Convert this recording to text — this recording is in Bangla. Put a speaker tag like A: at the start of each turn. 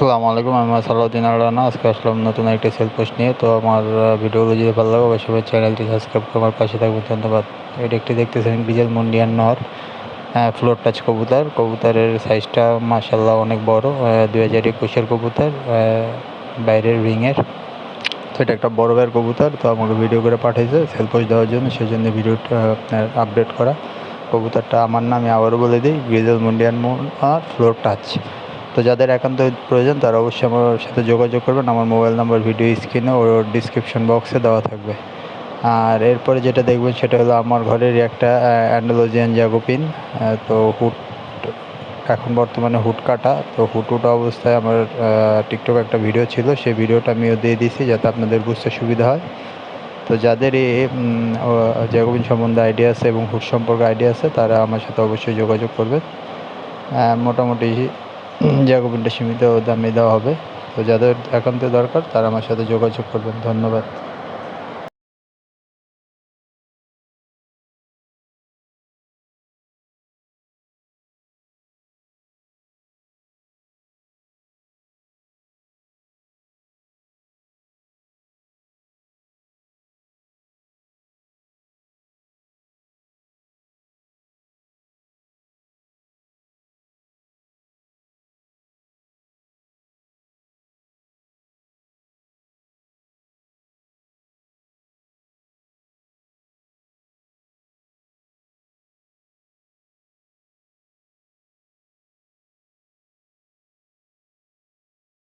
A: আসসালামু আলাইকুম, আমি সালাউদ্দিন আলানা আজকে আসলাম নতুন একটি সেল পোস্ট নিয়ে। তো আমার ভিডিওগুলো যদি ভালো লাগে, অবশ্যই চ্যানেলটি সাবস্ক্রাইব করে আমার পাশে থাকবেন। ধন্যবাদ। এটা একটি দেখতেছেন গ্রিজেল মুন্ডিয়ান নর। ফ্লোর টাচ কবুতর। কবুতরের সাইজটা মাসাল্লাহ অনেক বড় দু হাজার একুশের কবুতর বাইরের রিংয়ের। তো এটা একটা বড় ভাইয়ের কবুতর। তো আমাকে ভিডিও করে পাঠিয়েছে সেল পোস্ট দেওয়ার জন্য। সেই জন্য ভিডিওটা আপনার আপডেট করা। কবুতরটা আমার নামে আবারও বলে দিই গ্রিজেল মুন্ডিয়ান আর ফ্লোর টাচ তো যাদের একান্ত প্রয়োজন, তারা অবশ্যই আমার সাথে যোগাযোগ করবেন। আমার মোবাইল নাম্বার ভিডিও স্ক্রিনে ও ডিসক্রিপশন বক্সে দেওয়া থাকবে। আর এরপরে যেটা দেখবেন, সেটা হলো আমার ঘরেরই একটা অ্যান্ডোলজিয়ান জাগোপিন তো হুট, এখন বর্তমানে হুট কাটা। তো হুট হুট অবস্থায় আমার টিকটক একটা ভিডিও ছিল। সেই ভিডিওটা আমিও দিয়ে দিয়েছি যাতে আপনাদের বুঝতে সুবিধা হয়। তো যাদের এই জাগোপিন সম্বন্ধে আইডিয়া আছে এবং হুট সম্পর্কে আইডিয়া আছে, তারা আমার সাথে অবশ্যই যোগাযোগ করবে। মোটামুটি জাগোপিনটা সীমিত দামে দেওয়া হবে। তো যাদের একান্ত দরকার, তারা আমার সাথে যোগাযোগ করবেন। ধন্যবাদ।